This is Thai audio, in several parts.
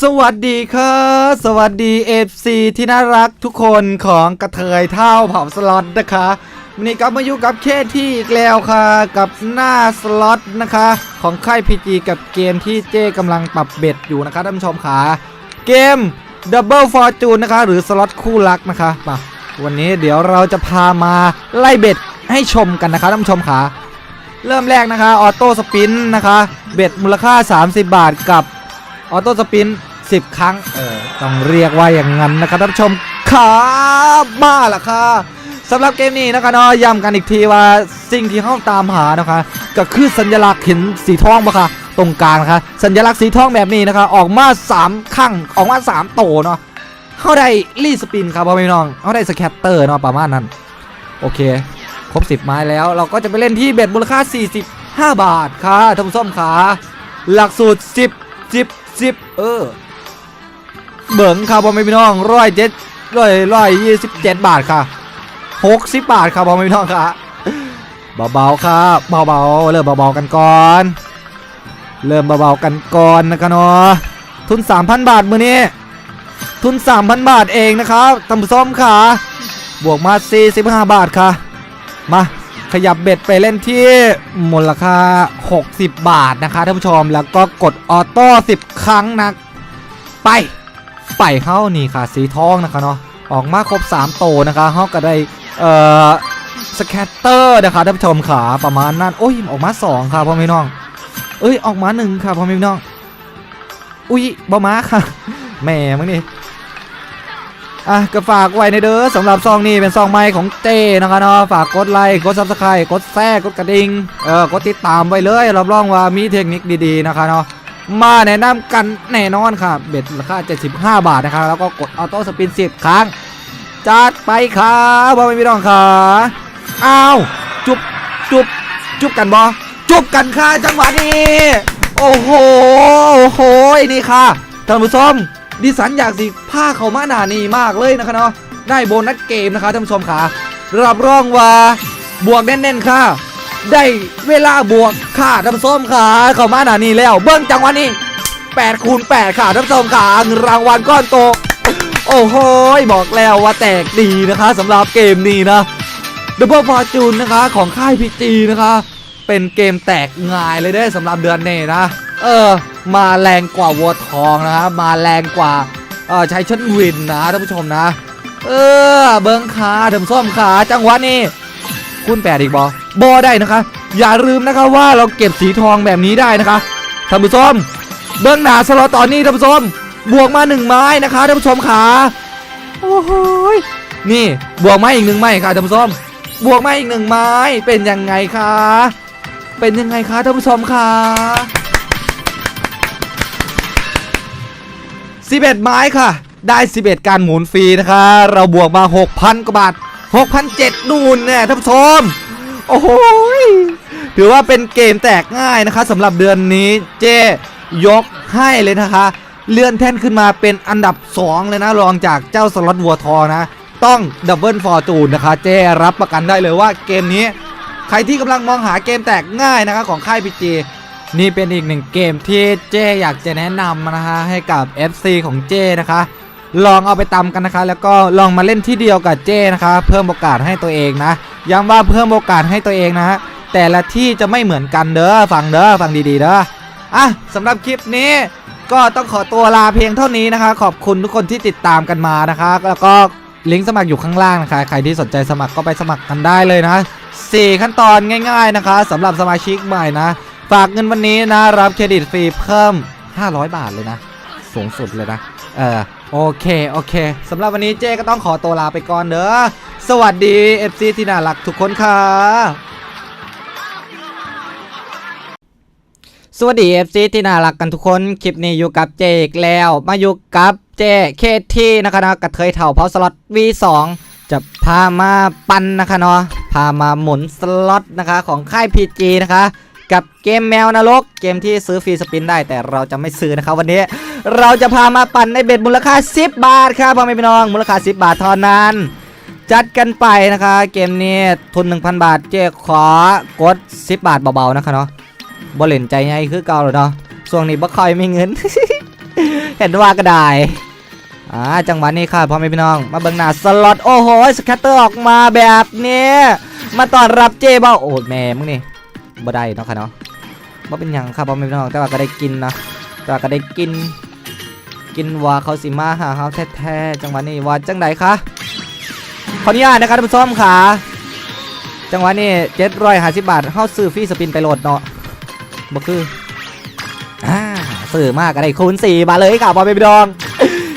สวัสดีครับสวัสดี FC ที่น่ารักทุกคนของกระเทยเท่าเผาสล็อตนะคะวันนี้กลับมาอยู่กับเคที่อีกแล้วค่ะ กับหน้าสล็อตนะคะ ของค่าย PG กับเกมที่เจ้กำลังปรับเบ็ดอยู่นะคะท่านผู้ชมขาเกม Double Fortune นะคะ หรือสล็อตคู่รักนะคะมาวันนี้เดี๋ยวเราจะพามาไล่เบ็ดให้ชมกันนะคะท่านผู้ชมขาเริ่มแรกนะคะออโต้สปินนะคะ เบ็ดมูลค่า 30 บาทกับ ออโต้สปิน10 ครั้ง เออ ต้องเรียกว่าอย่างนั้นนะครับท่านผู้ชมขาบ้าล่ะค่ะสำหรับเกมนี้นะคะเนาะย้ำกันอีกทีว่าสิ่งที่เข้าตามหานะคะ ก็คือสัญลักษณ์เห็นสีทองปะคะตรงกลางนะคะ สัญลักษณ์สีทองแบบนี้นะคะ ออกมา3ครั้งออกมา3โตเนาะเข้าได้รีสปินครับพ่อพี่น้องเข้าได้สแคตเตอร์เนาะประมาณนั้น โอเค ครบ 10 ไม้แล้วเราก็จะไปเล่นที่เบ็ดมูลค่า 45 บาทค่ะท่านผู้ชมขาหลักสูตร 10 10 10เออ เบิ่งครับพ่อแม่พี่น้องร้อยเจ็ดร้อยร้อยยี่สิบเจ็ดบาทค่ะหกสิบบาทครับพ่อแม่พี่น้องค่ะเบาๆครับเบาๆเริ่มเบาๆกันก่อน เริ่มเบาๆกันก่อนนะครับเนาะทุน3,000บาทมือนี้ทุน 3,000 บาทเองนะครับตำส้มค่ะ บวกมา 45 บาทค่ะ มา ขยับเบ็ดไปเล่นที่มูลค่า 60 บาทนะคะท่านผู้ชมแล้วก็กดออโต้10 ครั้งนะไป ไปเข้านี่ค่ะสีทองนะคะเนาะออกมาครบ 3 โตนะคะเขาก็ได้เอ่อสแคตเตอร์นะคะท่านผู้ชมขาประมาณนั้นโอ้ยออกมา 2 ค่ะพ่อพี่น้อง เอ้ยออกมา 1 ค่ะพ่อพี่น้อง อุ้ยบอมาค่ะแหม่มึงนี่ อะก็ฝากไว้ในเด้อสำหรับซองนี้เป็นซองใหม่ของเจนะคะเนาะฝากกดไลค์กดซับสไครต์กดแชร์กดกระดิ่งเออกดติดตามไว้เลยรับรองว่ามีเทคนิคดีๆนะคะเนาะมาแนะนำกันแน่นอนค่ะเบ็ดราคา75 บาทนะคะแล้วก็กดออโต้สปิน10 ครั้งจัดไปค่ะบอไม่มีรองค่ะอ้าวจุบจุบจุบกันบอจุบกันค่ะจังหวะนี้ โอ้โหโอ้โหนี่ค่ะท่านผู้ชม ดิสันอยากสิผ้าเขามาหนานี่มากเลยนะคะเนาะได้โบนัสเกมนะคะท่านผู้ชมค่ะรับรองว่าบวกแน่นๆค่ะ ได้เวลาบวกค่ะท่านผู้ชมค่ะเขามาหนานีแล้ว เบิ้งจังวะนี้8คูณ8ค่ะท่านผู้ชมค่ะรางวัลก้อนโตโอ้โหบอกแล้วว่าแตกดีนะคะสำหรับเกมนี้นะ Double Fortune นะคะของค่ายพีจีนะคะ เป็นเกมแตกง่ายเลยด้สำหรับเดือนนี้นะ เออ มาแรงกว่าวัวทองนะคะมาแรงกว่าเออใช้ชั้นวินนะท่านผู้ชมนะ เออ เบิ้งขาท่านผู้มขาจังหวะนี้คุณแปดอีกบอบอได้นะคะ อย่าลืมนะคะว่าเราเก็บสีทองแบบนี้ได้นะคะท่านผู้ชมเบื้องหนาสลอตตอนนี้ท่านผู้ชมบวกมาหนึ่งไม้นะคะท่านผู้ชมขาโอ้โหยนี่บวกมาอีกหนึ่งไม้ค่ะท่านผู้ชมบวกมาอีกหนึ่งไม้เป็นยังไงคะ เป็นยังไงคะท่านผู้ชมคะ11 ไม้ค่ะ ได้ 11 การหมุนฟรีนะคะ เราบวกมา 6,000 กว่าบาท 6,007นูนเนี่ยท่านผู้ชม โอ้โหถือว่าเป็นเกมแตกง่ายนะคะสำหรับเดือนนี้เจยกให้เลยนะคะ เลื่อนแท่นขึ้นมาเป็นอันดับ 2 เลยนะรองจากเจ้าสล็อตวัวทอนะ ต้องดับเบิลฟอร์จูนนะคะ เจรับประกันได้เลยว่าเกมนี้ ใครที่กำลังมองหาเกมแตกง่ายนะคะของค่ายพีจีนี่เป็นอีกหนึ่งเกมที่เจอยากจะแนะนำนะคะให้กับ FC ของเจนะคะ ลองเอาไปตำกันนะคะ แล้วก็ลองมาเล่นที่เดียวกับเจ้นะคะ เพิ่มโอกาสให้ตัวเองนะย้ำว่าเพิ่มโอกาสให้ตัวเองนะฮะแต่ละที่จะไม่เหมือนกันเด้อฟังเด้อฟังดีๆเด้ออะสำหรับคลิปนี้ก็ต้องขอตัวลาเพียงเท่านี้นะคะ ขอบคุณทุกคนที่ติดตามกันมานะคะ แล้วก็ลิงก์สมัครอยู่ข้างล่างนะคะ ใครที่สนใจสมัครก็ไปสมัครกันได้เลยนะ สี่ขั้นตอนง่าย ๆนะคะสำหรับสมาชิกใหม่นะ ฝากเงินวันนี้นะ รับเครดิตฟรีเพิ่ม 500 บาทเลยนะ สูงสุดเลยนะ เออโอเค โอเคสำหรับวันนี้เจ๊ก็ต้องขอตัวลาไปก่อนเด้อสวัสดี FC ที่น่ารักทุกคนค่ะ สวัสดี FC ที่น่ารักกันทุกคน คลิปนี้อยู่กับเจอีกแล้ว มาอยู่กับเจเคที่นะคะนะกระเทยเถ่าเพาสล็อต V2 จะพามาปั่นนะคะเนาะพามาหมุนสล็อตนะคะของค่าย PG นะคะ กับเกมแมวนรกเกมที่ซื้อฟรีสปินได้แต่เราจะไม่ซื้อนะครับวันนี้ เราจะพามาปั่นในเบ็ดมูลค่า 10 บาทครับพ่อแม่พี่น้องมูลค่า 10 บาทเท่านั้น จัดกันไปนะคะ เกมนี้ทุน 1,000 บาทเจ๊ขอกด 10 บาทเบาๆนะคะเนาะบ่เล่นใจไงคือเก่าเลยเนาะช่วงนี้บ่ค่อยไมีเงิน เห็นว่าก็ได้ อ่าจังหวะนี้ค่ะพ่อแม่พี่น้อง มาเบิ่งหน้าสล็อตโอ้โหสแคตเตอร์ออกมาแบบนี้มาต้อนรับเจบ้าโอ้แม่มึงนี่บ่ได้เนาะค่ะเนาะบ่เป็นหยังครับพ่อแม่พี่น้องแต่ว่าก็ได้กินนะแต่ว่าก็ได้กิน กินว่าเขาสิมาหาเขาแท้ๆจังหวะนี้ว่าจังไดคะขออนุญาตนะครับท่านผู้ชมค่ะจังหวะนี้เจ็ดร้อยห้าสิบบาทเฮาซื้อฟรีสปินไปโหลดเนาะบ่คืออ่าซื้อมากก็ได้คูณ4มาเลยค่ะพ่อแม่พี่น้อง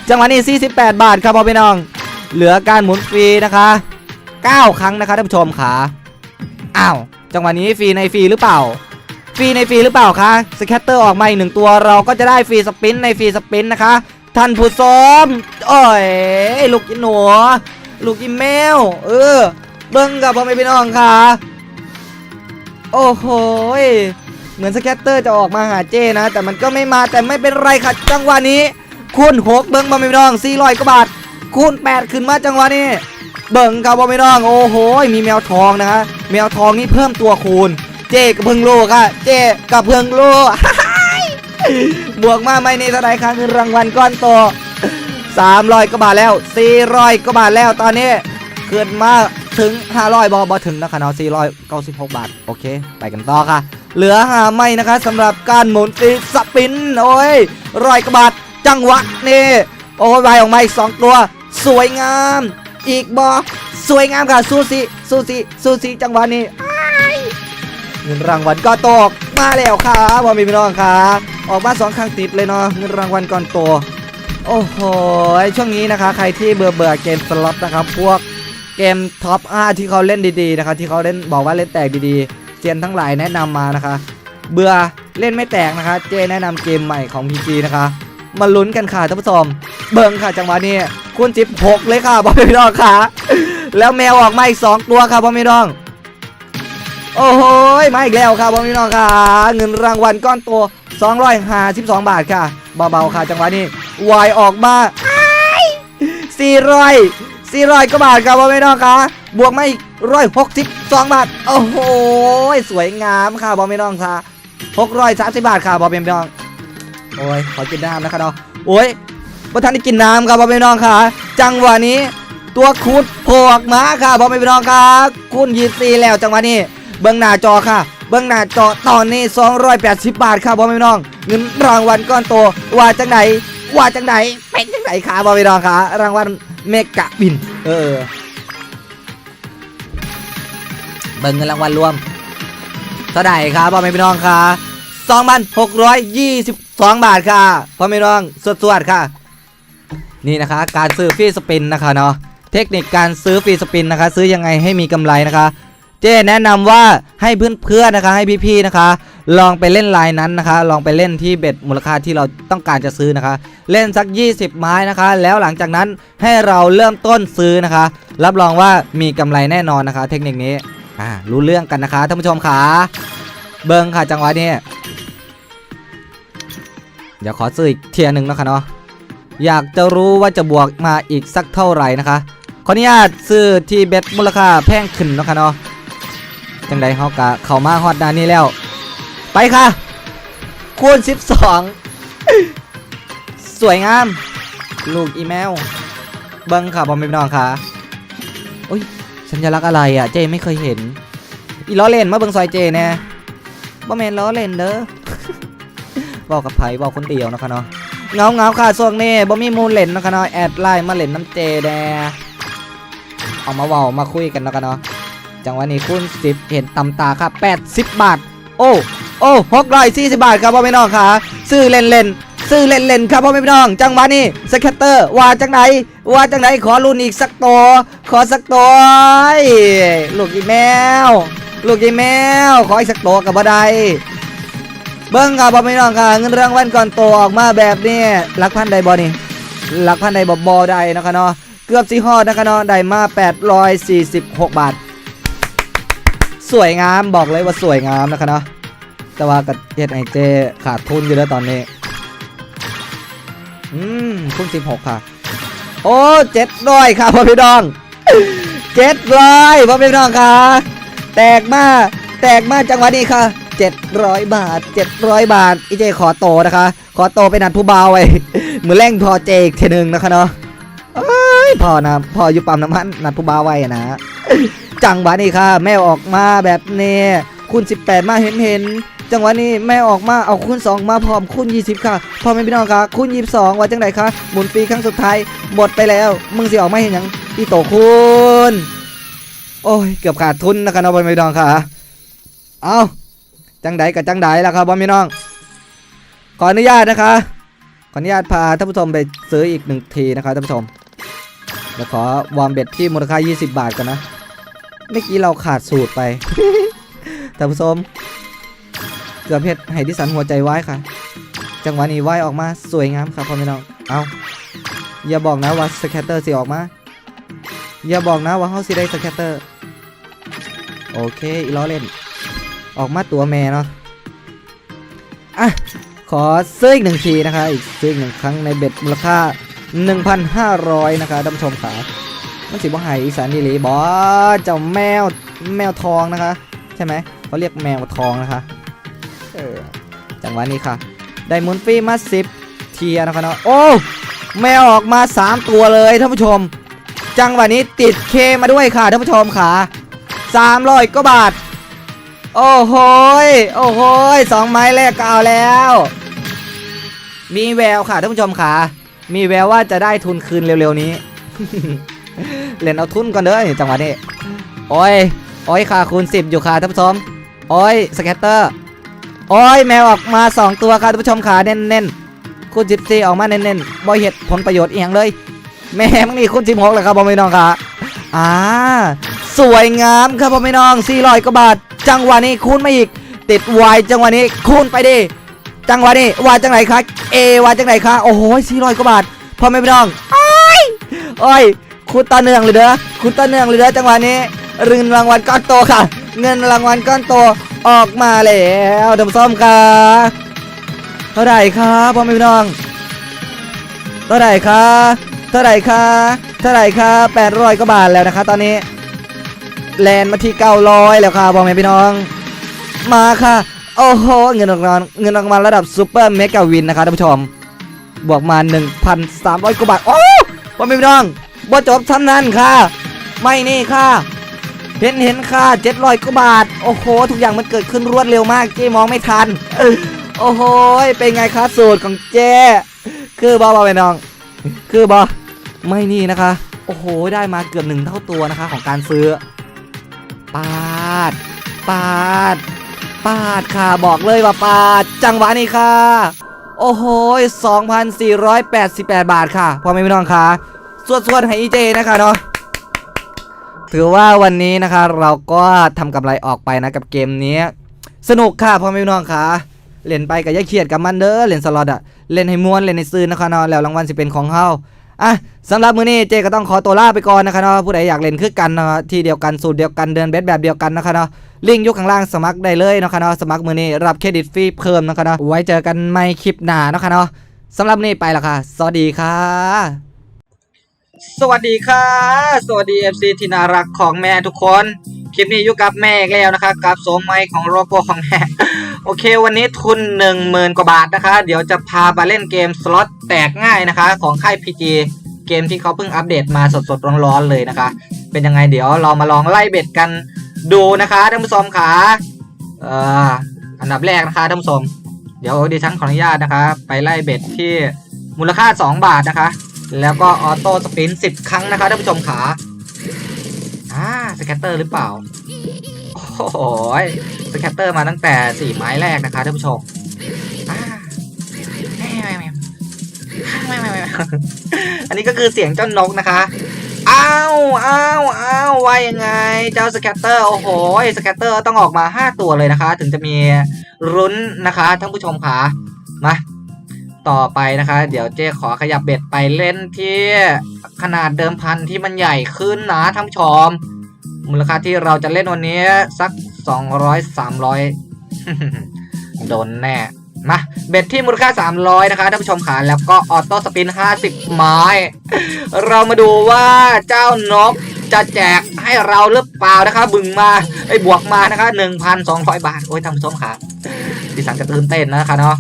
จังหวะนี้ 48 บาทครับพ่อพี่น้อง เหลือการหมุนฟรีนะคะ 9 ครั้งนะคะท่านผู้ชมค่ะอ้าวจังหวะนี้ฟรีในฟรีหรือเปล่า ฟรีในฟรีหรือเปล่าคะสแคตเตอร์ออกมาอีกหนึ่งตัวเราก็จะได้ฟรีสปินในฟรีสปินนะคะ ท่านผู้ชมโอ้ยลูกอีหนูลูกอีเมลเออเบิ้งกับพ่อพี่น้องค่ะโอ้โหเหมือนสแคตเตอร์จะออกมาหาเจนะ แต่มันก็ไม่มาแต่ไม่เป็นไรค่ะจังหวะนี้ คูณหกเบิ้งพ่อม่พี่น้อง400กว่าบาทคูณ8ขึ้นมาจังหวะนี้เบิ่งครับพ่อม่พี่น้องโอ้โหมีแมวทองนะคะแมวทองนี่เพิ่มตัวคูณ เจกับเพิ่งโลค่ะเจกับเพิ่งโลบวกมาไม่ในเท่าไรค่ะเงินรางวัลก้อนโต300กว่าบาทแล้ว 400กว่าบาทแล้วตอนนี้ขึ้นมาถึง 500บอบอถึงนะคะเนาะ496 บาท โอเค ไปกันต่อค่ะ เหลือหาไม่นะคะสำหรับการหมุนตีสปิน โอ้ยร้อยกว่าบาท จังหวะนี่โอ้ยใบออกมาอีกสองตัว สวยงาม อีกบอสวยงามค่ะซูซิซูซิซูซิจังหวะนี้เงินรางวัลก็ตกมาแล้วครับพ่อแม่พี่น้องครับออกมาสองครั้งติดเลยเนาะเงินรางวัลก่อนโตโอ้โหช่วงนี้นะคะใครที่เบื่อเบื่อเกมสล็อตนะครับพวกเกมท็อป5ที่เขาเล่นดีๆนะคะที่เขาเล่นบอกว่าเล่นแตกดีๆเซียนทั้งหลายแนะนำมานะคะ เบื่อเล่นไม่แตกนะคะ เจแนะนำเกมใหม่ของ PG นะคะ มาลุ้นกันค่ะท่านผู้ชมเบิ่งค่ะจังหวะนี้คุณจิบหกเลยค่ะพ่อแม่พี่น้องค่ะ แล้วแมวออกมาอีกสองตัวค่ะพ่อแม่พี่น้อง โอ้โหมาอีกแล้วครับพ่อพี่น้องค่ะ เงินรางวัลก้อนโต252 บาทค่ะเบาๆค่ะจังหวะนี้วายออกมา400 400ก็บาทครับพ่อพี่น้องค่ะบวกมาอีก162บาท โอ้โห สวยงามค่ะพ่อพี่น้องค่ะ630บบาทค่ะพ่อพี่น้อง โอ้ยขอกินน้ำนะครับเนาะโอ้ยพ่ทันได้กินน้ำครับพ่อพี่น้องค่ะ จังหวะนี้ ตัวคูดโผล่ออกมาค่ะพ่อแม่พี่น้องครับคุณยีซีแล้วจังหวะนี้ เบื้องหน้าจอค่ะ เบื้องหน้าจอตอนนี้ 280 บาทค่ะพ่อแม่พี่น้อง เงินรางวัลก้อนโตว่าจังไหนว่าจังไหนเป็นจังไหนค่ะพ่อแม่พี่น้องค่ะ รางวัลเมกะบิน เออเบิ่งเงินรางวัลรวมเท่าไหร่ครับพ่อแม่พี่น้องค่ะ2,622บาทค่ะพ่อแม่น้องสวดๆค่ะ นี่นะคะ การซื้อฟรีสปินนะคะเนาะเทคนิคการซื้อฟรีสปินนะคะ ซื้อยังไงให้มีกำไรนะคะ เจ้แนะนำว่าให้เพื่อนๆนะคะ ให้พี่ๆนะคะ ลองไปเล่นไลน์นั้นนะคะ ลองไปเล่นที่เบ็ดมูลค่าที่เราต้องการจะซื้อนะคะ เล่นสัก 20 ไม้นะคะ แล้วหลังจากนั้นให้เราเริ่มต้นซื้อนะคะ รับรองว่ามีกำไรแน่นอนนะคะ เทคนิคนี้อ่ารู้เรื่องกันนะคะท่านผู้ชมขาเบิ้งค่ะจังหวะนี้ ดี๋ยวขอซื้ออีกเทียหนึ่งนะคะเนาะอยากจะรู้ว่าจะบวกมาอีกสักเท่าไหร่นะคะขออนุญาตซื้อที่เบ็ดมูลค่าแพงขึ้นนะคะเนาะจังใดเฮากะเข้ามาฮอดดานนี้แล้ว ไปค่ะคูณ12 สวยงาม ลูกอีเมลเบิ้งค่ะบอมเป็นน้องค่ะโอ้ยสัญลักษณ์อะไรอะเจไม่เคยเห็น อีล้อเล่นมาเบิ้งซอยเจแน่บ่แมนล้อเล่นเด้อ บอกกับไผบอกคนเดียวนะคะเนาะเงาเงาค่ะส่วนนี้บ่มีมูลเล่นนะคะเนาะแอดไลน์มาเล่นน้ำเจแดเอามาเว้ามาคุยกันนะคะเนาะจังหวะนี้คุณสิบเห็นตำตาค่ะ80บาท โอ้โอ้หกร้อยสี่สิบบาทครับพ่อแม่น้องค่ะซื้อเล่นเล่นซื้อเล่นเล่นๆครับพ่อแม่พี่น้อง จังหวะนี้สแคตเตอร์ว่าจังไหนว่าจังไหนขอรุ่นอีกสักตัวขอสักตัวลูกอีแมว ลูกอีแมว ขออีกสักตัวกับบ่ได้ เบิ้งครับพ่อแม่พี่น้องค่ะเงินรางวัลก่อนโตออกมาแบบนี้หลักพันใดบอนี่หลักพันใดบอบอได้นะคะเนาะเกือบสีฮอดนะคะเนาะได้มา 846 บาท สวยงามบอกเลยว่าสวยงามนะคะเนาะแต่ว่ากับเฮ็ดไอเจขาดทุนอยู่แล้วตอนนี้ อืมทุน16ค่ะ โอ้เจ็ดร้อยค่ะพ่อพี่น้องเจ็ดร้อยพ่อพี่น้องค่ะ แตกมาแตกมาจังหวะนี้ค่ะ 700 บาท 700 บาทอีเจขอโตนะคะ ขอโตไปนัดผู้เบาวไว้มือแรงพอเจอีกเทนึงนะคะเนาะเอ้ยพอนะพออยู่ปั๊มน้ำมันนัดผู้เบาวไว้นะ จังหวะนี้ค่ะ แม่ออกมาแบบนี้คูณ18 มาเห็นเห็นจังหวะนี้แม่ออกมาเอาคูณ2 มาพร้อมคูณ20 ค่ะพ่อแม่พี่น้องค่ะคูณ22 ว่าจังไดคะหมุนฟรีครั้งสุดท้ายหมดไปแล้ว มึงสิออกมาเห็นยังอีโตคูณโอ้ยเกือบขาดทุนนะคะเนาะพ่อแม่พี่น้องค่ะ เอา จังไดกับจังไดล่ะครับพ่อแม่พี่น้อง ขออนุญาตนะคะ ขออนุญาตพาท่านผู้ชมไปซื้ออีกหนึ่งทีนะคะท่านผู้ชมเดี๋ยวขอวอมเบ็ดที่มูลค่า 20 บาทกันนะเมื่อกี้เราขาดสูตรไปท่านผู้ชมเกือบเพชรให้ดิสันหัวใจไว้ค่ะ จังหวะนี้ไว้ออกมาสวยงามครับพ่อแม่น้อง เอาอย่าบอกนะว่าสแคตเตอร์สิออกมา อย่าบอกนะว่าเขาสิได้สแคตเตอร์ โอเคอีล้อเล่น ออกมาตัวแม่เนาะอะขอซื้ออีกหนึ่งทีนะคะอีกซื้ออีกหนึ่งครั้งในเบ็ดมูลค่า 1,500 นะคะท่านผู้ชมขามันสิบ่หายอีสานดีหลีบอเจ้าแมวแมวทองนะคะ ใช่ไหมเขาเรียกแมวทองนะคะเออจังหวะนี้ค่ะได้หมุนฟรีมา10เทียนะคะเนาะโอ้แมวออกมา 3 ตัวเลยท่านผู้ชม จังหวะนี้ติดเคมาด้วยค่ะท่านผู้ชมขา300ก็บาท โอ้โหยโอ้โหยสองไม้แรกก็เอาแล้ว มีแววค่ะท่านผู้ชมค่ะ มีแววว่าจะได้ทุนคืนเร็วๆนี้ เล่นเอาทุนก่อนเด้อจังหวะนี้ โอ้ย โอ้ยค่ะคูณ10 อยู่ค่ะท่านผู้ชม โอ้ยสแกตเตอร์ โอ้ยแมวออกมา 2 ตัวค่ะท่านผู้ชมค่ะเน้นๆคูณ14 ออกมาเน้นๆบ่เห็ดผลประโยชน์เอียงเลย แม่มันนี่คูณ16เลยครับพ่อแม่น้องค่ะอ่า สวยงามครับพ่อแม่น้อง400กว่าบาท จังหวะนี้คูณมาอีก ติดวายจังหวะนี้คูณไปดิจังหวะนี้วายจังไหนคะเอวายจังไหนคะโอ้โห400กว่าบาทพ่อแม่พี่น้องโอ้ยโอ้ยคุณต่อเนื่องเลยเด้อคุณต่อเนื่องเลยเด้อจังหวะนี้เงินรางวัลก้อนโตค่ะ เงินรางวัลก้อนโตออกมาแล้วท่านผู้มค่ะเท่าไหร่คะพ่อแม่พี่น้องเท่าไหร่คะเท่าไหร่คะเท่าไหร่คะ800กว่าบาทแล้วนะคะ ตอนนี้ แลนมาที่900แล้วค่ะพ่อแม่พี่น้อง มาค่ะ โอ้โห เงินรางวัลเงินรางวัลระดับซูเปอร์เมกาวินนะคะท่านผู้ชม บวกมา 1,300กว่าบาท โอ้พ่อแม่พี่น้องบ่จบซ้ำนั้นค่ะ ไม่นี่ค่ะเห็นเห็นค่ะ700กว่าบาท โอ้โห ทุกอย่างมันเกิดขึ้นรวดเร็วมากเจ๊มองไม่ทัน โอ้โห เป็นไงคะสูตรของเจ๊คือบอบอไปน้อง คือบอไม่นี่นะคะ โอ้โห ได้มาเกือบหนึ่งเท่าตัวนะคะของการซื้อ ปาด ปาด ปาดค่ะบอกเลยว่าปาด จังหวะนี้ค่ะ โอ้โห 2,488 บาทค่ะพ่อแม่พี่น้องค่ะสวดสวดๆให้อีเจนะคะเนาะถือว่าวันนี้นะคะเราก็ทำกำไรออกไปนะกับเกมนี้ สนุกค่ะพ่อแม่พี่น้องค่ะเล่นไปกับยายเขียดกับมันเด้อเล่นสล็อตอะเล่นให้ม้วนเล่นให้ซื่นนะคะเนาะแล้วรางวัลสิเป็นของเฮา อะสำหรับมื้อนี้เจก็ต้องขอตัวลาไปก่อนนะคะเนาะผู้ใดอยากเล่นคือกันเนาะที่เดียวกันสูตรเดียวกันเดินเบสแบบเดียวกันนะคะเนาะลิงก์อยู่ข้างล่างสมัครได้เลยนะคะเนาะสมัครมื้อนี้รับเครดิตฟรีเพิ่มนะคะเนาะไว้เจอกันใหม่คลิปหน้านะคะเนาะสำหรับนี้ไปละค่ะ สวัสดีค่ะ สวัสดีค่ะ สวัสดี FC ที่น่ารักของแม่ทุกคน คลิปนี้อยู่กับแม่อีกแล้วนะคะกับโสมไมค์ของโลโก้ของแม่ โอเค วันนี้ทุน1 0,000กว่าบาทนะคะ เดี๋ยวจะพาไปเล่นเกมสล็อตแตกง่ายนะคะ ของค่าย PG เกมที่เขาเพิ่งอัปเดตมาสดๆร้อนๆเลยนะคะ เป็นยังไงเดี๋ยวเรามาลองไล่เบ็ดกันดูนะคะท่านผู้ชมค่ะเอ่ออันดับแรกนะคะท่านผู้ชมเดี๋ยวดิฉันขออนุญาตนะคะ ไปไล่เบ็ดที่มูลค่า 2 บาทนะคะ แล้วก็ออโต้สปิน10 ครั้งนะคะท่านผู้ชมขา อ่าสแกตเตอร์หรือเปล่า โอ้โหยสแกตเตอร์มาตั้งแต่4ไม้แรกนะคะท่านผู้ชมอ่าแม่แม่แม่แม่อันนี้ก็คือเสียงเจ้านกนะคะอ้าวอ้าวอ้าวว่ายังไง เจ้าสแกตเตอร์ โอ้โห สแกตเตอร์ต้องออกมา 5 ตัวเลยนะคะ ถึงจะมีรุ้นนะคะท่านผู้ชมค่ะ มา ต่อไปนะคะ เดี๋ยวเจ๊ขอขยับเบ็ดไปเล่นที่ขนาดเดิมพันที่มันใหญ่ขึ้นนะท่านผู้ชมมูลค่าที่เราจะเล่นวันนี้สัก 200 300 โดนแน่มาเบ็ดที่มูลค่า 300 นะคะท่านผู้ชมค่ะแล้วก็ออโต้สปิน 50 ไม้ เรามาดูว่าเจ้านกจะแจกให้เราหรือเปล่านะคะ บึงมาไอ้บวกมานะคะหนึ่งพันสองร้อยบาท โอ้ยท่านผู้ชมค่ะดิฉันจะตื่นเต้นนะคะเนาะ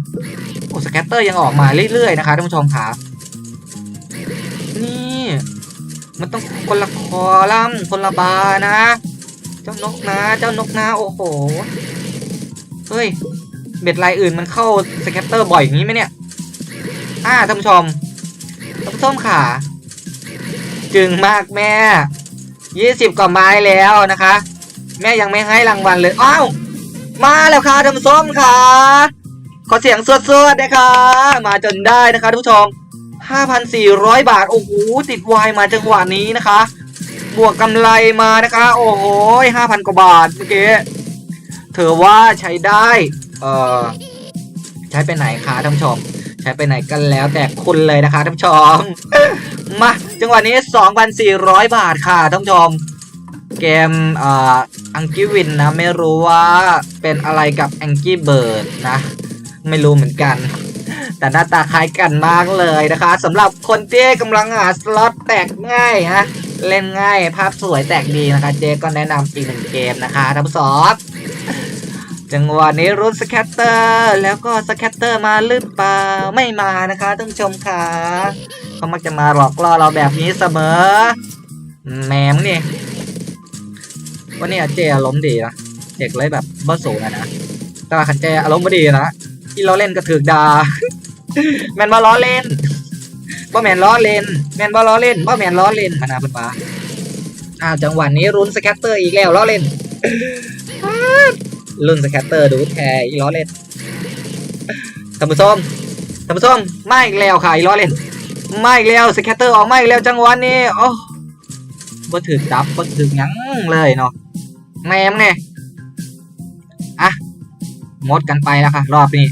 อ้สแกตเตอร์ยังออกมาเรื่อยๆนะคะท่านผู้ชมค่ะนี่มันต้องคนละคอลัมน์คนละบาร์นะ เจ้านกนะ เจ้านกนะโอ้โหเฮ้ยเบ็ดลายอื่นมันเข้าสแกตเตอร์บ่อยอย่างนี้ไหมเนี่ยอ่าท่านผู้ชมท่านผู้ชมค่ะ จึงมากแม่ยี่สิบกว่าไม้แล้วนะคะ แม่ยังไม่ให้รางวัลเลย อ้าว มาแล้วค่ะท่านผู้ชมค่ะ ขอเสียงสวดๆนะคะ มาจนได้นะคะท่านผู้ชม 5,400 บาท โอ้โห ติดวายมาจังหวะนี้นะคะ บวกกำไรมานะคะ โอ้โห 5,000 กว่าบาทเมื่อกี้เธอว่าใช้ได้ เอ่อ ใช้ไปไหนคะท่านผู้ชม ใช้ไปไหนกันแล้วแต่คุณเลยนะคะท่านผู้ชม มาจังหวะนี้ 2,400 บาทค่ะท่านผู้ชม เกมเอ่ออังกี้วินนะ ไม่รู้ว่าเป็นอะไรกับแองกี้เบิร์ดนะ ไม่รู้เหมือนกัน แต่หน้าตาคล้ายกันมากเลยนะคะสำหรับคนที่กำลังหาสล็อตแตกง่ายฮะเล่นง่ายภาพสวยแตกดีนะคะ เจก็แนะนำอีกหนึ่งเกมนะคะท่านผู้ชมจังหวะนี้รุ่นสแคตเตอร์แล้วก็สแคตเตอร์มาหรือเปล่าไม่มานะคะท่านผู้ชมค่ะเขามักจะมาหลอกล่อเราแบบนี้เสมอแหมมนี่วันนี้เจอารมณ์ดีนะเด็กเลยแบบบ้าสูงอะนะแต่ขันเจอารมณ์ไม่ดีนะ ที่เราเล่นก็ถือดาแมนบอล้อเล่นบ่แมนล้อเล่นแมนบอล้อเล่นบ่แมนล้อเล่นมานาเป็นปาอ้าวจังหวะนี้รุนสแคตเตอร์อีกแล้วล้อเล่นรุ่นสแคตเตอร์ดูแทอีล้อเล่นท่านผู้ชมท่านผู้ชมไม่อีกแล้วค่ะอีล้อเล่นไม่อีกแล้วสแคตเตอร์ออกไม่อีกแล้วจังหวะนี้โอ้บ่ถึกดับบ่ถึกหยังเลยเนาะแม่มไงอะหมดกันไปแล้วค่ะ รอบนี้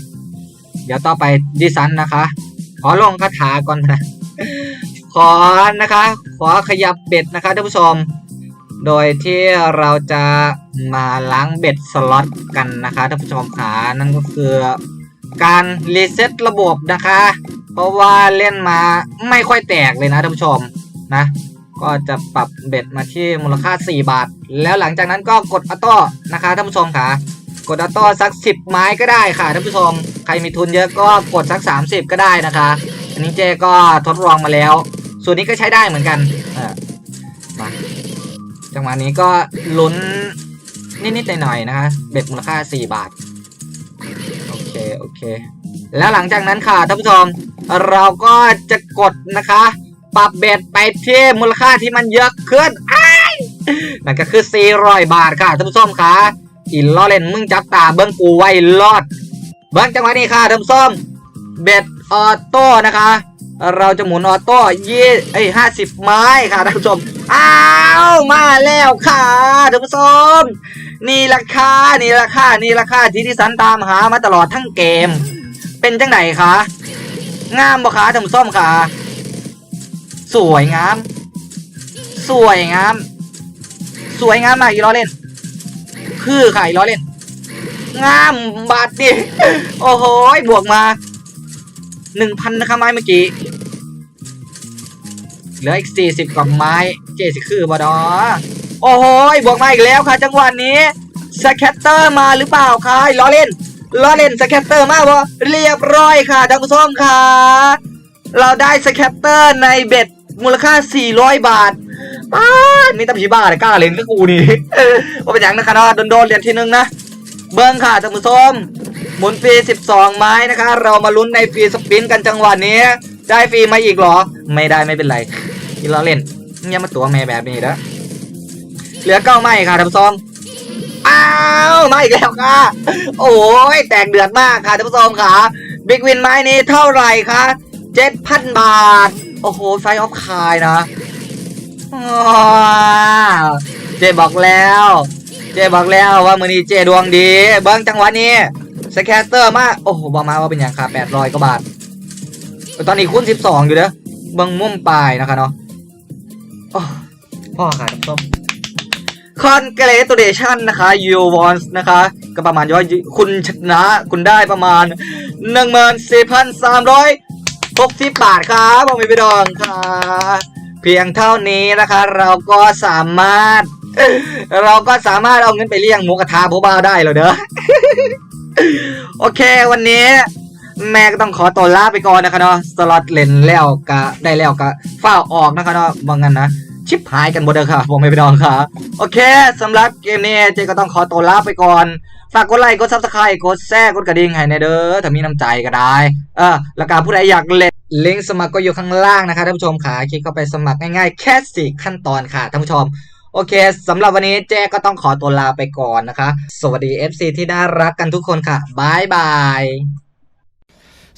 เดี๋ยวต่อไปดิสันนะคะ ขอลงคาถาก่อนนะ ขอนะคะ ขอขยับเบ็ดนะคะท่านผู้ชม โดยที่เราจะมาล้างเบ็ดสล็อตกันนะคะท่านผู้ชมขานั่นก็คือการรีเซ็ตระบบนะคะ เพราะว่าเล่นมาไม่ค่อยแตกเลยนะท่านผู้ชมนะ ก็จะปรับเบ็ดมาที่มูลค่า 4 บาท แล้วหลังจากนั้นก็กดออโต้นะคะท่านผู้ชมค่ะ กดออโต้สัก 10 ไม้ก็ได้ค่ะท่านผู้ชม ใครมีทุนเยอะก็กดสัก 30 ก็ได้นะคะ อันนี้เจก็ทดลองมาแล้ว ส่วนนี้ก็ใช้ได้เหมือนกันเออมาจังหวะนี้ก็ลุ้นนิดๆหน่อยๆนะคะเบ็ดมูลค่า 4 บาท โอเค โอเค แล้วหลังจากนั้นค่ะท่านผู้ชม เราก็จะกดนะคะ ปรับเบ็ดไปที่มูลค่าที่มันเยอะขึ้นนั่นก็คือ400บาทค่ะท่านผู้ชมค่ะ อีล้อเล่นมึงจับตาเบิ้งกูไว้รอด เบิ้งจังหวะนี้ค่ะท่านส้มเบ็ดออโต้นะคะ เราจะหมุนออโต้ยี่ไอ้ห้าสิบไม้ค่ะท่านผู้ชมอ้าวมาแล้วค่ะท่านผู้ชมนี่ราคานี่ราคานี่ราคาที่ที่สันตามหามาตลอดทั้งเกม เป็นจังไหนคะงามบ่คะท่านผู้ชมค่ะ สวยงาม สวยงาม สวยงามมากอีล้อเล่น คือค่ล้อเล่นงามบาทดิโอ้โหบวกมาหนึ่งพันนะคะไม้เมื่อกี้เหลืออีกสี่สิบกว่าไม้เจสิคือบอดอโอ้โหบวกมาอีกแล้วค่ะ จังหวะนี้สแคตเตอร์มาหรือเปล่าคะล้อเล่นล้อเล่นสแคตเตอร์มากวะเรียบร้อยค่ะท่านผู้ชมค่ะ เราได้สแคตเตอร์ในเบ็ดมูลค่า 400 บาท ป้าดมีแตำผีบ้าเลยกล้าเล่นก็กูนี่ว่าเป็นอย่างนะคะเนาะโดนๆเรียนทีนึงนะเบิ้งค่ะท่านผู้ชมหมุนฟรี12 ไม้นะคะ เรามาลุ้นในฟรีสปินกันจังหวะนี้ ได้ฟรีมาอีกหรอ ไม่ได้ไม่เป็นไรที่เราเล่นเนี่ยมาตัวแม่แบบนี้นะเหลือเก้าไม้ค่ะท่านผู้ชมอ้าวมาอีกแล้วค่ะ โอ้ยแตกเดือดมากค่ะท่านผู้ชมค่ะบิ๊กวินไม้นี้เท่าไหร่คะเจ็ดพันบาท โอ้โหไฟออฟคายนะ เจบอกแล้ว เจบอกแล้วว่ามือนี้เจดวงดี เบิ้งจังหวะนี้สแคตเตอร์มากโอ้โหบอกมาว่าเป็นอย่างค่ะแปดร้อยกว่าบาท ตอนนี้คูณสิบสองอยู่เด้อเบิ้งมุมปลายนะคะเนาะโอ้พ่อค่ะท่านผู้ชม congratulation นะคะ you won นะคะ ก็ประมาณว่าคุณชนะคุณได้ประมาณ14,360บาทครับผมมีไปดองค่ะ เพียงเท่านี้นะคะ เราก็สามารถ เราก็สามารถเอาเงินไปเลี้ยงหมูกระทะผู้บ่าวได้แล้วเด้อโอเควันนี้แม่ก็ต้องขอตัวลาไปก่อนนะคะเนาะสล็อตเล่นแล้วก็ได้แล้วก็ฝ้าออกนะคะเนาะบางงั้นนะชิปหายกันหมดเลยค่ะผมไม่ไปนอนค่ะ โอเคสำหรับเกมนี้เจก็ต้องขอตัวลาไปก่อน ฝากกดไลค์กดซับสไครต์กดแชร์กดกระดิ่งให้ในเด้อถ้ามีน้ำใจก็ได้ เออแล้วการผู้ใดอยากเล่น ลิงก์สมัครก็อยู่ข้างล่างนะคะท่านผู้ชมค่ะคลิกเข้าไปสมัครง่ายๆ แค่สี่ขั้นตอนค่ะท่านผู้ชม โอเคสำหรับวันนี้เจ๊ก็ต้องขอตัวลาไปก่อนนะคะ สวัสดี FC ที่น่ารักกันทุกคนค่ะบายบาย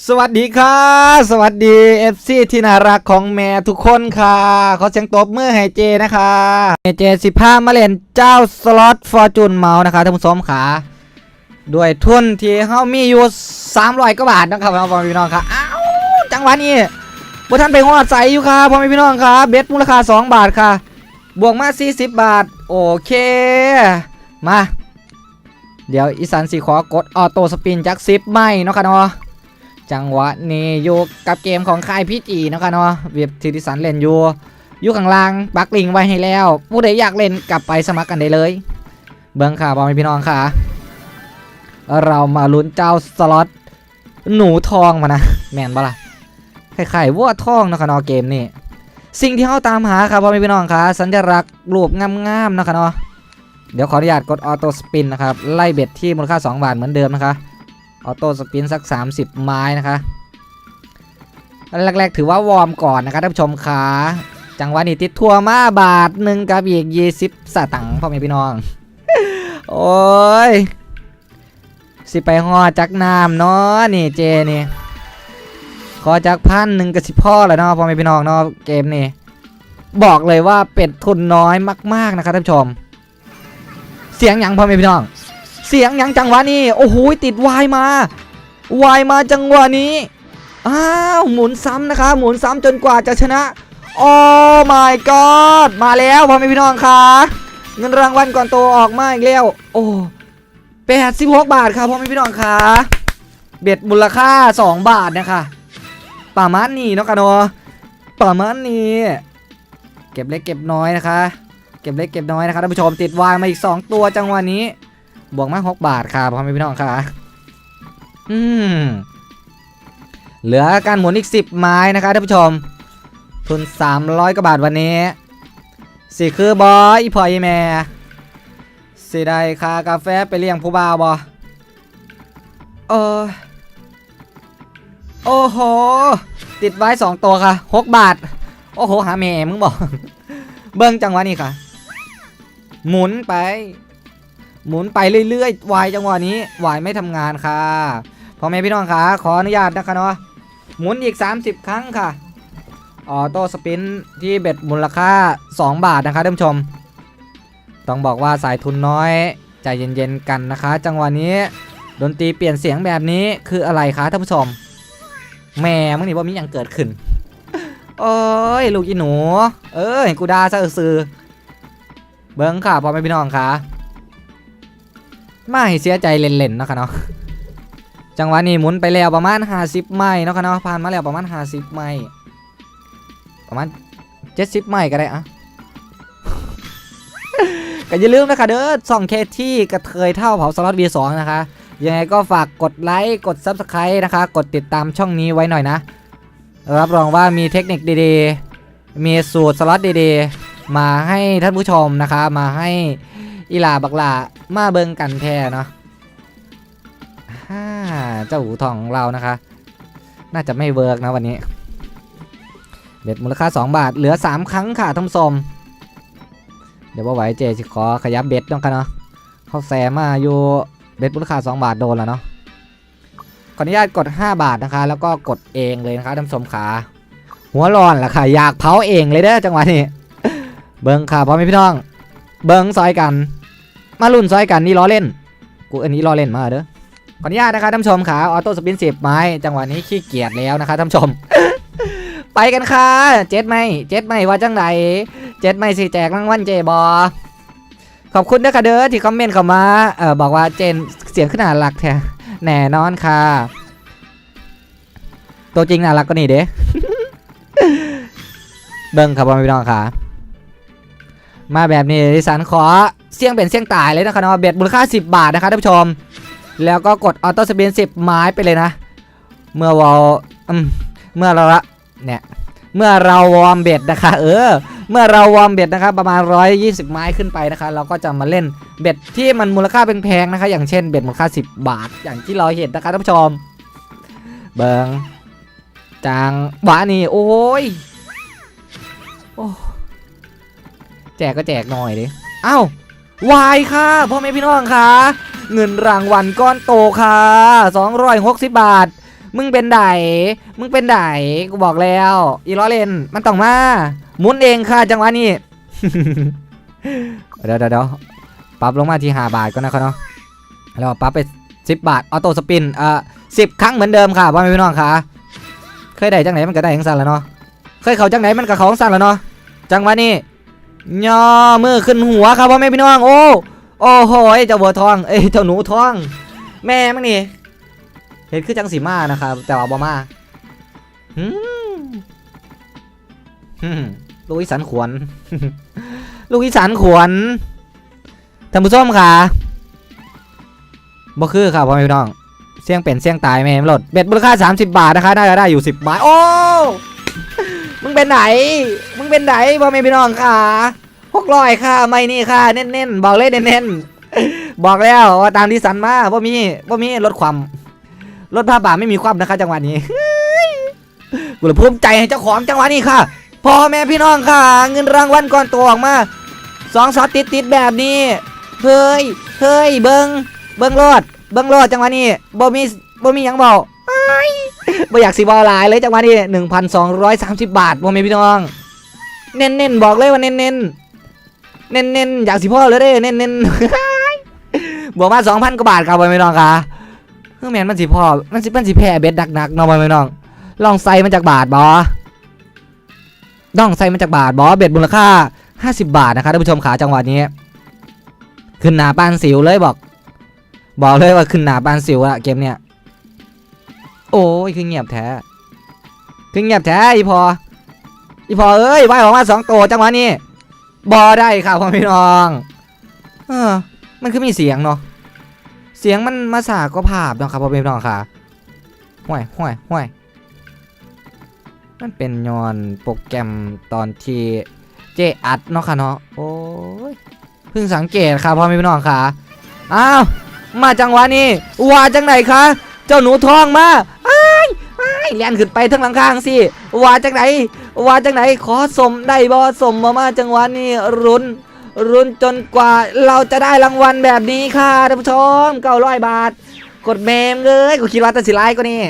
สวัสดีค่ะ สวัสดี FC ที่น่ารักของแม่ทุกคนค่ะขอเสียงตบมือให้เจนะคะเจสิบห้ามาเล่นเจ้าสล็อตฟอร์จูนเมาส์นะคะท่านผู้ชมค่ะด้วยทุนที่เขามีอยู่300กว่าบาทนะครับพ่อแม่พี่น้องค่ะ จังหวะนี้บท่านไปหอดใสอยู่ค่ะพ่อแม่พี่น้องค่ะเบ็ดมูลค่า 2 บาทค่ะ บวกมา 40 บาท โอเค มา เดี๋ยวอีสานสีขอกดออโต้สปินจากซิปไม่เนาะค่ะเนาะจังหวะนี้อยู่กับเกมของค่ายพี่จีเนาะค่ะเนาะเว็บทีดิสันเล่นอยู่อยู่ข้างล่างปักลิงไว้ให้แล้ว ผู้ใดอยากเล่นกลับไปสมัครกันได้เลย เบิ้งค่ะบอมพี่น้องค่ะ เรามาลุ้นเจ้าสล็อตหนูทองมานะแมนบ่ล่ะ ไข่ๆวัวท่องนะค่ะเนาะเกมนี้สิ่งที่เขาตามหาครับพ่อแม่พี่น้องค่ะสัญลักษณ์รูปงามๆนะค่ะเนาะเดี๋ยวขออนุญาตกดออโต้สปินนะครับไล่เบ็ดที่มูลค่า 2 บาทเหมือนเดิมนะคะออโต้สปินสัก 30 ไม้นะคะแรกๆ ถือว่าวอร์มก่อนนะคะท่านผู้ชมขาจังหวะนี้ติดทัวร์มาบาทหนึ่งกับอีก20สตังค์พ่อแม่พี่น้อง โอ้ย สิไปหอจักน้ำเนาะนี่เจนี่ ขอจักพันหนึ่งกับสิพ่อแหละเนาะพ่อแม่พี่น้องเนาะเกมนี่บอกเลยว่าเป็ดทุนน้อยมาก ๆ นะครับท่านผู้ชม เสียงหยังพ่อแม่พี่น้อง เสียงหยังจังหวะนี้โอ้โหติดวายมาวายมาจังหวะนี้อ้าวหมุนซ้ำนะคะหมุนซ้ำจนกว่าจะชนะโอ้ my god มาแล้วพ่อแม่พี่น้องค่ะเงินรางวัลก่อนโตออกมาอีกแล้วโอ้แปดสิบหกบาทค่ะพ่อแม่พี่น้องค่ะเบ็ดมูลค่า 2 บาทนะคะ ป่ามันนี่เนาะกันเนาะป่ามันนี่เก็บเล็กเก็บน้อยนะคะ เก็บเล็กเก็บน้อยนะคะท่านผู้ชมติดวายมาอีก 2 ตัวจังหวะนี้ บวกมาหกบาทค่ะพ่อแม่พี่น้องค่ะ อืมเหลือการหมุนอีก 10 ไม้นะคะท่านผู้ชม ทุน 300กว่าบาทวันนี้สิคือบอยพอยแม่สิได้ค่ากาแฟไปเลี้ยงผู้บ่าวบอเออ โอ้โห ติดไว้ 2 ตัวค่ะ 6 บาท โอ้โห หาแม่มึงบอก เบิ้งจังหวะนี้ค่ะ หมุนไป หมุนไปเรื่อยๆ วายจังหวะนี้วายไม่ทำงานค่ะพ่อแม่พี่น้องค่ะ ขออนุญาตนะคะเนาะ หมุนอีก 30 ครั้งค่ะ ออโต้สปินที่เบ็ดมูลค่า 2 บาทนะคะท่านผู้ชม ต้องบอกว่าสายทุนน้อยใจเย็นๆกันนะคะ จังหวะนี้ ดนตรีเปลี่ยนเสียงแบบนี้คืออะไรคะท่านผู้ชม แม่มึงนี่ว่ามีอย่างเกิดขึ้น โอ้ยลูกอีหนู เอ้ยกูด่าซะซื่อเบิ้งค่ะพ่อแม่พี่น้องค่ะไม่เสียใจเล่นๆเนาะค่ะเนาะจังหวะนี้หมุนไปแล้วประมาณ50ไม้เนาะค่ะเนาะผ่านมาแล้วประมาณ50ไม้ประมาณ70ไม้ก็ได้อะก็อย่าลืมนะคะเด้อส่องเคที่กระเทยเท่าเผาสล็อต V2 นะคะ ยังไงก็ฝากกดไลค์กด Subscribe นะคะ กดติดตามช่องนี้ไว้หน่อยนะ รับรองว่ามีเทคนิคดีๆ มีสูตรสล็อตดีๆ มาให้ท่านผู้ชมนะคะ มาให้อีหลาบักหลามาเบิงกันแท้เนาะฮ่าเจ้าหูทองของเรานะคะ น่าจะไม่เวิร์กนะวันนี้ เบ็ดมูลค่า 2 บาทเหลือ 3 ครั้งค่ะท่านผู้ชมเดี๋ยวว่าไหวเจขอขยับเบ็ดต้องกันเนาะเขาแซมมาอยู่ เบ็ดมูลค่า2บาทโดนแล้วเนาะขออนุญาตกด 5 บาทนะคะ แล้วก็กดเองเลยนะคะท่านผู้ชมขาหัวร้อนล่ะค่ะ อยากเผาเองเลยเด้อจังหวะนี้ เบิ้งค่ะพ่อแม่พี่น้อง เบิ้งซอยกัน มาลุ่นซอยกันนี่ล้อเล่น กูอันนี้ล้อเล่นมาเด้อขออนุญาตนะคะท่านผู้ชมขาออโต้สปินสิบไม้ จังหวะนี้ขี้เกียจแล้วนะคะท่านผู้ชม ไปกันค่ะ เจ็ดไม่เจ็ดไม่ว่าจังไหนเจ็ดไม่สิแจกรางวัลเจบอ ขอบคุณนะคะเด้อที่คอมเมนต์เข้ามาเออบอกว่าเจนเสียงขึ้นน่ารักแท้แน่นอนค่ะ ตัวจริงน่ารักก็นี่เด้เบิ้งครับพ่อแม่พี่น้องค่ะ มาแบบนี้ดิฉันขอเสี่ยงเป็นเสี่ยงตายเลยนะคะเนาะเบ็ดมูลค่า 10 บาทนะคะท่านผู้ชม แล้วก็กดออโต้สเปิน10ไม้ไปเลยนะ เมื่อวอลเมื่อเราละเนี่ย เมื่อเราวอร์มเบ็ดนะคะ เออ เมื่อเราวอร์มเบ็ดนะคะประมาณ 120 ไม้ขึ้นไปนะคะ เราก็จะมาเล่นเบ็ดที่มันมูลค่าแพงๆนะคะ อย่างเช่นเบ็ดมูลค่า 10 บาท อย่างที่เราเห็นนะคะท่านผู้ชม เบิงจางวานี่โอ้ยโอ้แจกก็แจกหน่อยดิเอ้าวายค่ะพ่อแม่พี่น้องค่ะ เงินรางวัลก้อนโตค่ะ260 บาท มึงเป็นไดมึงเป็นไดกูบอกแล้ว อีล้อเลนมันต้องมาหมุนเองค่ะจังหวะนี้เดี๋ยวเดี๋ยวเดี๋ยวปรับลงมาที่ 5 บาทก็นะครับเนาะแล้วปรับไป 10 บาทออโต้สปินเอ่อสิบครั้งเหมือนเดิมค่ะพ่อแม่พี่น้องค่ะ เคยได้จังไหนมันก็ได้ยังสั่นแล้วเนาะเคยเขาจังไหนมันก็เขาจังสั่นแล้วเนาะจังหวะนี้ย่อมือขึ้นหัวครับพ่อแม่พี่น้องโอ้โอ้โหเจ้าบัวทองเอ้ยเจ้าหนูทอง แม่มั้งนี่ เห็นคือจังสีมานะครับ แต่ว่าบอมาหืมหืมลูกอีสันขวน ลูกอีสันขวนท่านผู้ชมค่ะบ่คือครับพ่อแม่พี่น้องเสี่ยงเป็นเสี่ยงตายแม่มนหลดเบ็ดมูลค่า 30 บาทนะคะน่าจะได้อยู่ 10บาทโอ้มึงเป็นไหน มึงเป็นไหนพ่อแม่พี่น้องค่ะหกร้อยค่ะไม่นี่ค่ะเน้นๆบอกเลยเน้นๆบอกแล้วว่าตามที่สันมาพ่อมีพ่อมีลดความ รถผ้าป่าไม่มีความนะคะจังหวะนี้กูเลยภูมิใจให้เจ้าของจังหวะนี้ค่ะพ่อแม่พี่น้องค่ะ เงินรางวัลก่อนตัวออกมาสองซอตติดติดแบบนี้เฮ้ยเฮ้ยเบิงเบิงรอดเบิงรอดจังหวะนี้บ่มีบ่มียังบอ้ายบ่อยากสิบอหลายเลยจังหวะนี้หนึ่งพันสองร้อยสามสิบบาทพ่อแม่พี่น้อง เน้นเน้นบอกเลยว่าเน้นเน้นเน้นเน้นอยากสิพ่อเลยเด้เน้นเน้นบวกมาสองพันกว่าบาทครับพ่อแม่พี่น้องค่ะ เฮ้ยแมนมันสิพอมันสิมันสิแพ้เบ็ดดักนักๆเนาะบ่แม่น้อง ลองใส่มันจากบาทบอลองใส่มันจากบาทบอเบ็ดมูลค่า 50 บาทนะคะท่านผู้ชมขาจังหวะนี้ ขึ้นหนาปานสิวเลยบอก บอกเลยว่าขึ้นหนาปานสิวอะเกมเนี้ยโอ้ยคือเงียบแท้คือเงียบแท้อีพออีพอเอ้ยว่ายออกมาสองตัวจังหวะนี้บอได้ค่ะพ่อพี่น้อง เออ มันคือมีเสียงเนาะ สียงมันมาสาก็ภาพนะครับพ่อพี่น้องค่ะห่วยห่วยห่วยมันเป็นย้อนโปรแกรมตอนที่เจอัดเนาะค่ะเนาะโอ้ยเพิ่งสังเกตครับพ่อพี่น้องค่ะอ้าวมาจังหวะนี้ว่าจังไหนคะเจ้าหนูทองมาอ้ายอ้ายเลียนขึ้นไปทั้งหลังข้างสิว่าจังไหนว่าจังไหนขอสมได้บ่สมมามาจังหวะนี้รุน รุนจนกว่าเราจะได้รางวัลแบบนี้ค่ะท่านผู้ชมเก้าร้อยบาท กดเมมเลยกูคิดว่าแตัสิไลก็นี่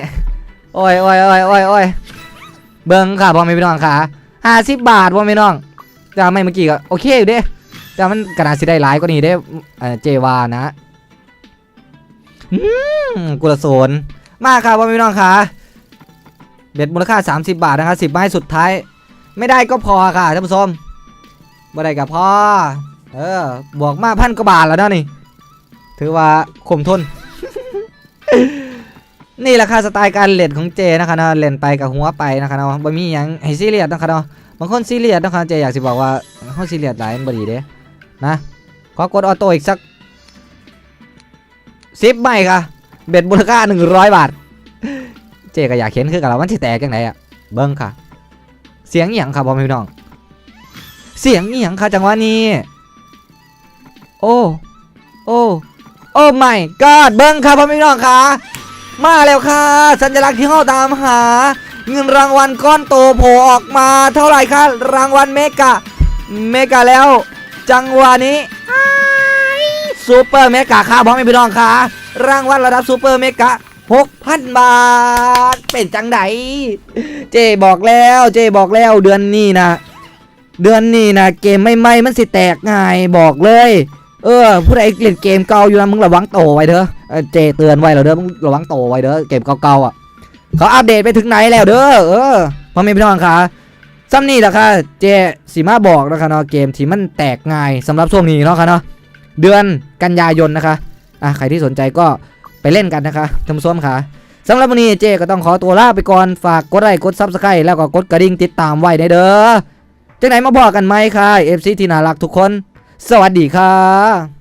โอ้ยโอ้ยโอ้ยโอ้ยโอ้ยเบิ้งค่ะพ่อแม่พี่น้องค่ะห้าสิบบาทพ่อแม่พี่น้องแต่ไม่เมื่อกี้ก็โอเคอยู่เด้แต่มันกระดาษสิได้ไลค์ก็นี่เด้เจวานะอืมกุลโสนมากค่ะพ่อแม่พี่น้องค่ะเบ็ดมูลค่า 30 บาทนะคะ10ไม้สุดท้าย ไม่ได้ก็พอค่ะท่านผู้ชม บ่ได้กับพ่อเออบวกมาพันกว่าบาทแล้วเนาะนี่ ถือว่าคมทน นี่แหละค่ะสไตล์การเล่นของเจนะคะเนาะเล่นไปกับหัวไปนะคะเนาะบ่มีหยังให้ซีเรียสนะคะเนาะบางคนซีเรียสนะคะเจอยากสิบอกว่าเฮาซีเรียสหลายมันบ่ดีเด้นะขอกดออโต้อีกสัก10ใบค่ะ เบ็ดมูลค่า100บาท เจก็อยากเห็นคือกับเรามันสิแตกจังไดอะเบิ่งค่ะ เสียงอีหยังครับพ่อมพี่น้อง เสียงเอียงค่ะจังหวะนี้ โอ้ โอ้ โอ้ไม่กอดเบิ้งค่ะพ่อแม่พี่น้องค่ะ มาแล้วค่ะ สัญลักษณ์ที่เราตามหา เงินรางวัลก้อนโตโผล่ออกมาเท่าไหร่คะรางวัลเมกะ เมกะแล้ว จังหวะนี้ซูเปอร์เมกะค่ะพ่อแม่พี่น้องค่ะ รางวัลระดับซูเปอร์เมกะ6,000บาท เป็นจังไดเจบอกแล้ว เจบอกแล้วเดือนนี้นะ เดือนนี้นะเกมไม่ไม่มันสิแตกง่ายบอกเลย เออผู้ใดเล่นเกมเก่าอยู่นะมึงระวังโตไว้เด้อเออเจเตือนไว้แล้วเด้อมึงระวังโตไว้เด้อเกมเก่าๆอะเขาอัปเดตไปถึงไหนแล้วเด้อเออพ่อแม่พี่น้องค่ะซ้ำนี่แหละค่ะเจสีมาบอกนะคะเนาะเกมที่มันแตกง่ายสำหรับช่วงนี้เนาะค่ะเนาะเดือนกันยายนนะคะอะใครที่สนใจก็ไปเล่นกันนะคะท่านผู้ชมค่ะสำหรับวันนี้เจก็ต้องขอตัวลาไปก่อนฝากกดไลค์กดซับสไครต์แล้วก็กดกระดิ่งติดตามไว้ในเด้อ จังไหนมาบอกกันไหมค่ะเอฟซีที่น่ารักทุกคน สวัสดีค่ะ